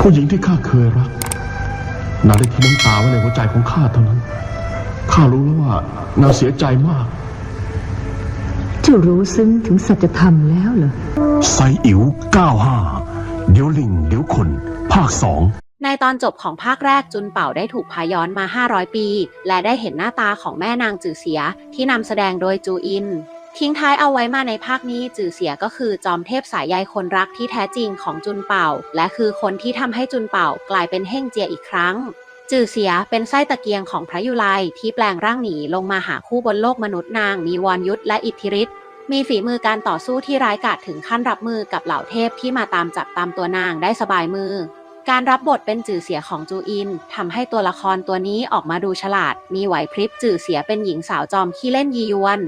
ผู้หญิงที่ข้าเคยรักนางได้ทิ้งน้ำตาไว้ในหัวใจของข้าเท่านั้น ข้ารู้แล้วว่านางเสียใจมาก เจ้ารู้ซึ้งถึงสัจธรรมแล้วเหรอ ไซอิ๋ว95 เดี๋ยวลิง เดี๋ยวคน ภาคสองในตอนจบของภาคแรกจุนเป่าได้ถูกพาย้อนมา 500 ปี และได้เห็นหน้าตาของแม่นางจือเสียที่นำแสดงโดยจูอิน ทิ้งท้ายเอาไว้มาในภาคนี้จื่อเสียก็คือจอมเทพสายใยคนรักที่แท้จริงของจุนเป่า และคือคนที่ทำให้จุนเป่ากลายเป็นเฮ่งเจียอีกครั้ง จื่อเสียเป็นไส้ตะเกียงของพระยุไลที่แปลงร่างหนีลงมาหาคู่บนโลกมนุษย์นางมีวรยุทธและอิทธิฤทธิ์มีฝีมือการต่อสู้ที่ร้ายกาจถึงขั้นรับมือกับเหล่าเทพที่มาตามจับตามตัวนางได้สบายมือ การรับบทเป็นจื่อเสียของจูอินทำให้ตัวละครตัวนี้ออกมาดูฉลาด มีไหวพริบจื่อเสียเป็นหญิงสาวจอมขี้เล่นยียวน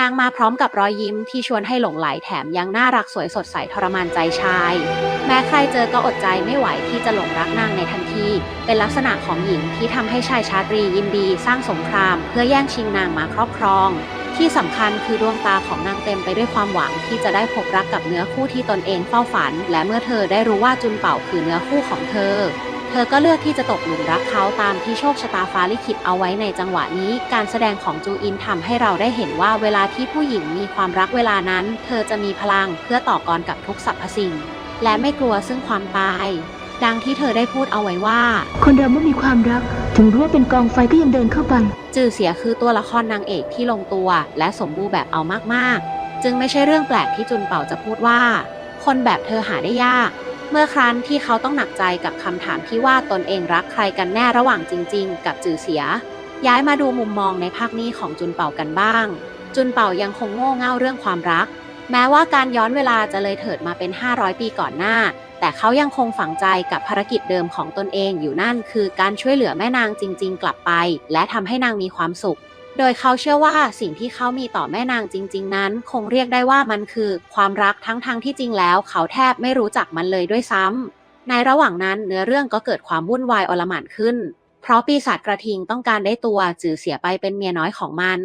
นางมาพร้อมกับรอยยิ้มที่ชวนให้หลงไหลแถมยังน่ารักสวยสดใสทรมานใจชาย แม้ใครเจอก็อดใจไม่ไหวที่จะหลงรักนางในทันที เป็นลักษณะของหญิงที่ทำให้ชายชาตรียินดีสร้างสงคราม เพื่อแย่งชิงนางมาครอบครอง ที่สำคัญคือดวงตาของนางเต็มไปด้วยความหวังที่จะได้พบรักกับเนื้อคู่ที่ตนเองเฝ้าฝัน และเมื่อเธอได้รู้ว่าจุนเป่าคือเนื้อคู่ของเธอ ธอก็เลือกที่จะตกหลุมรักเขาตามที่โชคชะตาฟ้าลิขิตเอาไว้ในจังหวะนี้ การแสดงของจูอินทำให้เราได้เห็นว่าเวลาที่ผู้หญิงมีความรักเวลานั้น เธอจะมีพลังเพื่อต่อกรกับทุกสรรพสิ่ง และไม่กลัวซึ่งความตาย ดังที่เธอได้พูดเอาไว้ว่า คนเราเมื่อมีความรัก ถึงรู้ว่าเป็นกองไฟก็ยังเดินเข้าไป จือเสียคือตัวละครนางเอกที่ลงตัว และสมบูรณ์แบบเอามากๆ จึงไม่ใช่เรื่องแปลกที่จุนเป่าจะพูดว่า คนแบบเธอหาได้ยาก เมื่อครั้นที่เขาต้องหนักใจกับคำถามที่ว่าตนเองรักใครกันแน่ระหว่างจริง ๆ กับจือเสีย ย้ายมาดูมุมมองในภาคนี้ของจุนเป่ากันบ้าง จุนเป่ายังคงโง่เง่าเรื่องความรัก แม้ว่าการย้อนเวลาจะเลยเถิดมาเป็น 500 ปีก่อนหน้า แต่เขายังคงฝังใจกับภารกิจเดิมของตนเองอยู่นั่น คือการช่วยเหลือแม่นางจริง ๆ กลับไป และทำให้นางมีความสุข โดยเขาเชื่อว่าสิ่งที่เขามีต่อแม่นางจริง ๆ นั้น คงเรียกได้ว่ามันคือความรักทั้งๆทที่จริงแล้ว เขาแทบไม่รู้จักมันเลยด้วยซ้ำในระหว่างนั้นเนื้อเรื่องก็เกิดความวุ่นวายอลหม่านขึ้น เพราะปีศาจกระทิงต้องการได้ตัวจือเสียไปเป็นเมียน้อยของมัน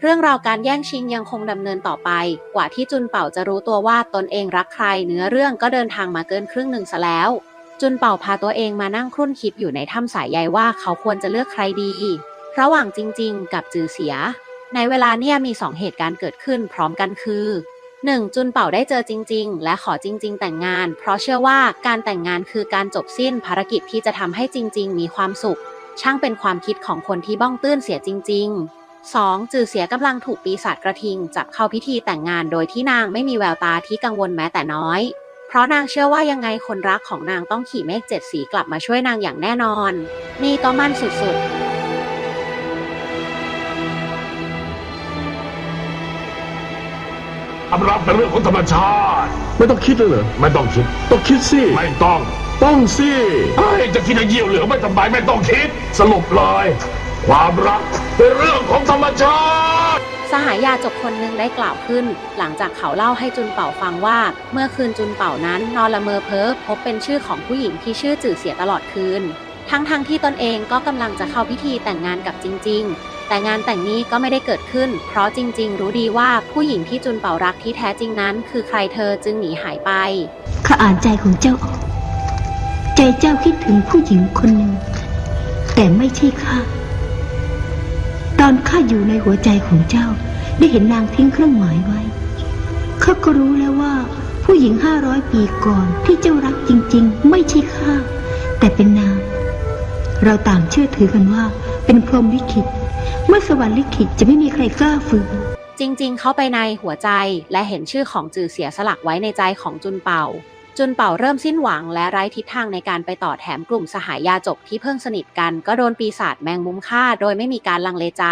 เรื่องราวการแย่งชิงยังคงดำเนินต่อไป กว่าที่จุนเป่าจะรู้ตัวว่าตนเองรักใครเนื้อเรื่องก็เดินทางมาเกินครึ่งหนึ่งซะแล้ว จุนเป่าพาตัวเองมานั่งครุ่นคิดอยู่ในถ้ำสายใยว่าเขาควรจะเลือกใครดี ระหว่างจริง ๆ กับจือเสีย ในเวลาเนี่ยมีสองเหตุการณ์เกิดขึ้นพร้อมกันคือ 1. จุนเป่าได้เจอจริง ๆ และขอจริง ๆ แต่งงาน เพราะเชื่อว่าการแต่งงานคือการจบสิ้นภารกิจที่จะทำให้จริง ๆ มีความสุข ช่างเป็นความคิดของคนที่บ้องตื้นเสียจริง ๆ 2. จือเสียกำลังถูกปีศาจกระทิง จับเข้าพิธีแต่งงานโดยที่นางไม่มีแววตาที่กังวลแม้แต่น้อย เพราะนางเชื่อว่ายังไงคนรักของนางต้องขี่เมฆเจ็ดสีกลับมาช่วยนางอย่างแน่นอน นี่ก็มั่นสุดๆ ความรักเป็นเรื่องของธรรมชาติ ไม่ต้องคิดเลยเหรอไม่ต้องคิด ต้องคิดสิ ไม่ต้องต้องสิเฮ้ยจะคิดจะเยี่ยวเหลืองไม่ทำไมไม่ต้องคิด สรุปเลย ความรักเป็นเรื่องของธรรมชาติ สหายาจบคนหนึ่งได้กล่าวขึ้น หลังจากเขาเล่าให้จุนเป่าฟังว่า เมื่อคืนจุนเป่านั้น นอนละเมอเพ้อพบเป็นชื่อของผู้หญิงที่ชื่อจื่อเสียตลอดคืน ทั้งๆทที่ตนเองก็กำลังจะเข้าพิธีแต่งงานกับจริง ๆ แต่งานแต่งนี้ก็ไม่ได้เกิดขึ้น เพราะจริง ๆ รู้ดีว่าผู้หญิงที่จุนเป่ารักที่แท้จริงนั้น คือใครเธอจึงหนีหายไป ข้าอ่านใจของเจ้าออก ใจเจ้าคิดถึงผู้หญิงคนหนึ่ง แต่ไม่ใช่ข้า ตอนข้าอยู่ในหัวใจของเจ้า ได้เห็นนางทิ้งเครื่องหมายไว้ ข้าก็รู้แล้วว่า ผู้หญิงห้าร้อยปีก่อนที่เจ้ารักจริง ๆ ไม่ใช่ข้า แต่เป็นนาง เราต่างเชื่อถือกันว่า เป็นพรหมลิขิต มื่อสวรรค์ลิขิตจะไม่มีใครกล้าฝืนจริงๆ เข้าไปในหัวใจและเห็นชื่อของจือเสียสลักไว้ในใจของจุนเป่า จุนเป่าเริ่มสิ้นหวังและไร้ทิศทางในการไปต่อแถมกลุ่มสหายาจกที่เพิ่งสนิทกัน ก็โดนปีศาจแมงมุมฆ่าโดยไม่มีการลังเลใจ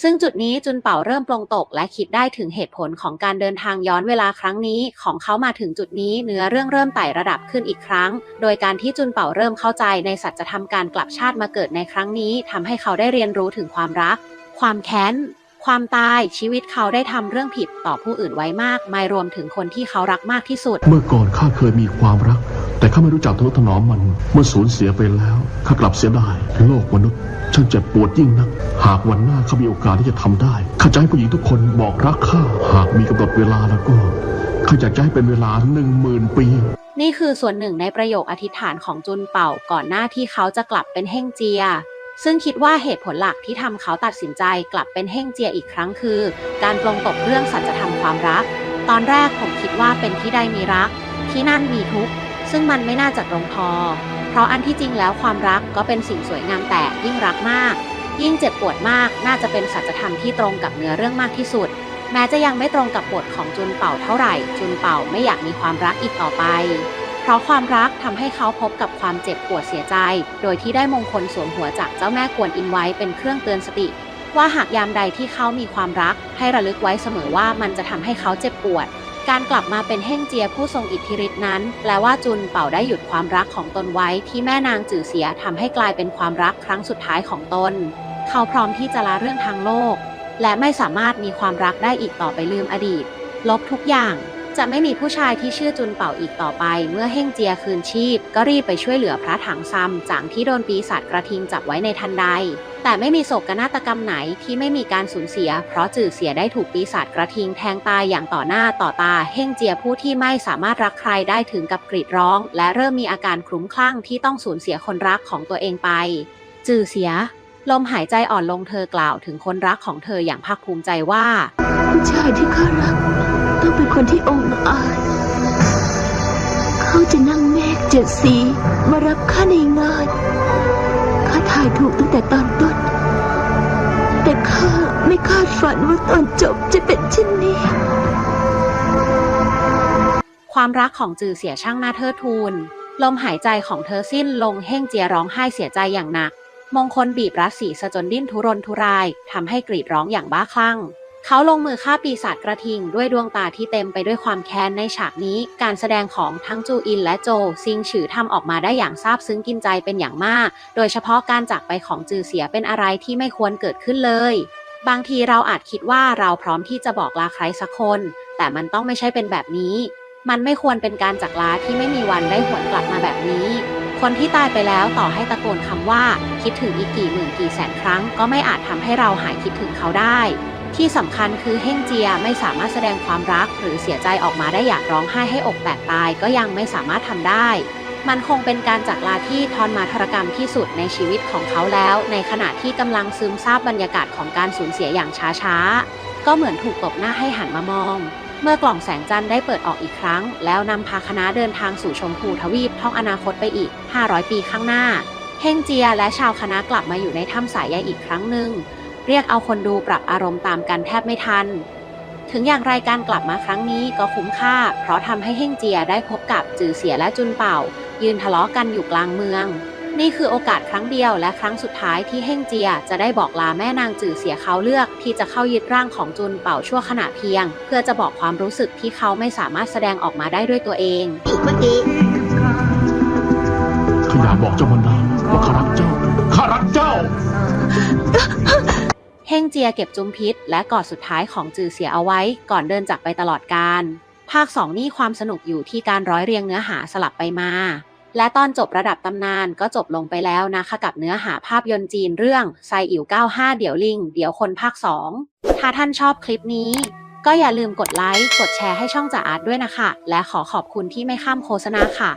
ซึ่งจุดนี้จุนเป่าเริ่มปลงตก และคิดได้ถึงเหตุผลของการเดินทางย้อนเวลาครั้งนี้ ของเขามาถึงจุดนี้เนื้อเรื่องเริ่มไต่ระดับขึ้นอีกครั้ง โดยการที่จุนเป่าเริ่มเข้าใจในสัจธรรมการกลับชาติมาเกิดในครั้งนี้ทำให้เขาได้เรียนรู้ถึงความรัก ความแค้นความตายชีวิตเขาได้ทำเรื่องผิดต่อผู้อื่นไว้มาก ไม่รวมถึงคนที่เขารักมากที่สุด เมื่อก่อนข้าเคยมีความรัก แต่ข้าไม่รู้จักทนุถนอมมัน เมื่อสูญเสียไปแล้วข้ากลับเสียดายโลกมนุษย์ช่างเจ็บปวดยิ่งนัก หากวันหน้าข้ามีโอกาสที่จะทำได้ข้าจะให้ผู้หญิงทุกคนบอกรักข้าหากมีกำหนดเวลาแล้วก็ข้าอยากจะให้เป็นเวลาหนึ่งหมื่นปี นี่คือส่วนหนึ่งในประโยคอธิษฐานของจุนเป่าก่อนหน้าที่เขาจะกลับเป็นเฮงเจีย ซึ่งคิดว่าเหตุผลหลักที่ทำเขาตัดสินใจกลับเป็นเฮงเจียอีกครั้งคือ การปลงตกเรื่องสัจธรรมความรัก ตอนแรกผมคิดว่าเป็นที่ใดมีรัก ที่นั่นมีทุกข์ ซึ่งมันไม่น่าจะตรงพอ เพราะอันที่จริงแล้วความรักก็เป็นสิ่งสวยงามแต่ยิ่งรักมาก ยิ่งเจ็บปวดมากน่าจะเป็นสัจธรรมที่ตรงกับเนื้อเรื่องมากที่สุด แม้จะยังไม่ตรงกับบทของจุนเป่าเท่าไหร่ จุนเป่าไม่อยากมีความรักอีกต่อไป เพราะความรักทำให้เขาพบกับความเจ็บปวดเสียใจ โดยที่ได้มงคลสวมหัวจากเจ้าแม่กวนอินไว้เป็นเครื่องเตือนสติว่าหากยามใดที่เขามีความรัก ให้ระลึกไว้เสมอว่ามันจะทำให้เขาเจ็บปวด การกลับมาเป็นเฮ่งเจียผู้ทรงอิทธิฤทธินั้น แปลว่าจุนเป่าได้หยุดความรักของตนไว้ที่แม่นางจื่อเสียทำให้กลายเป็นความรักครั้งสุดท้ายของตน เขาพร้อมที่จะละเรื่องทางโลก และไม่สามารถมีความรักได้อีกต่อไปลืมอดีต ลบทุกอย่างจะไม่มีผู้ชายที่ชื่อจุนเป่าอีกต่อไป เมื่อเฮ่งเจียคืนชีพ ก็รีบไปช่วยเหลือพระถังซัมจางที่โดนปีศาจกระทิงจับไว้ในทันใด แต่ไม่มีโศกนาฏกรรมไหนที่ไม่มีการสูญเสีย เพราะจื่อเสียได้ถูกปีศาจกระทิงแทงตายอย่างต่อหน้าต่อตา เฮ่งเจียผู้ที่ไม่สามารถรักใครได้ถึงกับกรีดร้อง และเริ่มมีอาการคลุ้มคลั่งที่ต้องสูญเสียคนรักของตัวเองไป จื่อเสีย ลมหายใจอ่อนลงเธอกล่าวถึงคนรักของเธออย่างภาคภูมิใจว่าผู้ชายที่ข้ารัก ต้องเป็นคนที่องอาจเขาจะนั่งเมฆเจ็ดสีมารับข้าในงาน ข้าถ่ายถูกตั้งแต่ตอนต้น แต่ข้าไม่คาดฝันว่าตอนจบจะเป็นเช่นนี้ ความรักของจือเสียช่างหน้าเธอทูล ลมหายใจของเธอสิ้นลงเฮ่งเจียร้องไห้เสียใจอย่างหนัก มงคลบีบรัดสีสะจนดิ้นทุรนทุรายทำให้กรีดร้องอย่างบ้าคลั่ง เขาลงมือฆ่าปีศาจกระทิง ด้วยดวงตาที่เต็มไปด้วยความแค้นในฉากนี้ การแสดงของทั้งจูอินและโจซิงฉือทำออกมาได้อย่างซาบซึ้งกินใจเป็นอย่างมาก โดยเฉพาะการจากไปของจือเสียเป็นอะไรที่ไม่ควรเกิดขึ้นเลย บางทีเราอาจคิดว่าเราพร้อมที่จะบอกลาใครสักคน แต่มันต้องไม่ใช่เป็นแบบนี้ มันไม่ควรเป็นการจากลาที่ไม่มีวันได้หวนกลับมาแบบนี้คนที่ตายไปแล้วต่อให้ตะโกนคำว่า คิดถึงอีกกี่หมื่นกี่แสนครั้ง ก็ไม่อาจทำให้เราหายคิดถึงเขาได้ ที่สำคัญคือเฮ่งเจียไม่สามารถแสดงความรักหรือเสียใจออกมาได้อยากร้องไห้ให้อกแตกตายก็ยังไม่สามารถทำได้ มันคงเป็นการจากลาที่ทอนมาทรกรรมที่สุดในชีวิตของเขาแล้ว ในขณะที่กำลังซึมซาบบรรยากาศของการสูญเสียอย่างช้าๆ ก็เหมือนถูกตบหน้าให้หันมามอง เมื่อกล่องแสงจันทร์ได้เปิดออกอีกครั้ง แล้วนำพาคณะเดินทางสู่ชมพูทวีปท่องอนาคตไปอีก 500 ปีข้างหน้าเฮงเจียและชาวคณะกลับมาอยู่ในถ้ำสายใยอีกครั้งหนึ่ง เรียกเอาคนดูปรับอารมณ์ตามกันแทบไม่ทัน ถึงอย่างไรการกลับมาครั้งนี้ก็คุ้มค่า เพราะทำให้เฮ่งเจียได้พบกับจือเสียและจุนเป่า ยืนทะเลาะกันอยู่กลางเมือง นี่คือโอกาสครั้งเดียวและครั้งสุดท้ายที่เฮ่งเจียจะได้บอกลาแม่นางจือเสียเขาเลือก ที่จะเข้ายึดร่างของจุนเป่าชั่วขณะเพียง เพื่อจะบอกความรู้สึกที่เขาไม่สามารถแสดงออกมาได้ด้วยตัวเองเมื่อกี้ ข้าอยากบอกเจ้ามานานว่าข้ารักเจ้า ข้ารักเจ้า เฮงเจียเก็บจุมพิษและกอดสุดท้ายของจือเสียเอาไว้ก่อนเดินจากไปตลอดการ ภาค2นี่ความสนุกอยู่ที่การร้อยเรียงเนื้อหาสลับไปมา และตอนจบระดับตำนานก็จบลงไปแล้วนะคะกับเนื้อหาภาพยนตร์จีนเรื่องไซอิ๋ว95 เดี๋ยวลิง เดี๋ยวคนภาค2ถ้าท่านชอบคลิปนี้ก็อย่าลืมกดไลค์ กดแชร์ให้ช่องจ่าอาร์ตด้วยนะคะ และขอขอบคุณที่ไม่ข้ามโฆษณาค่ะ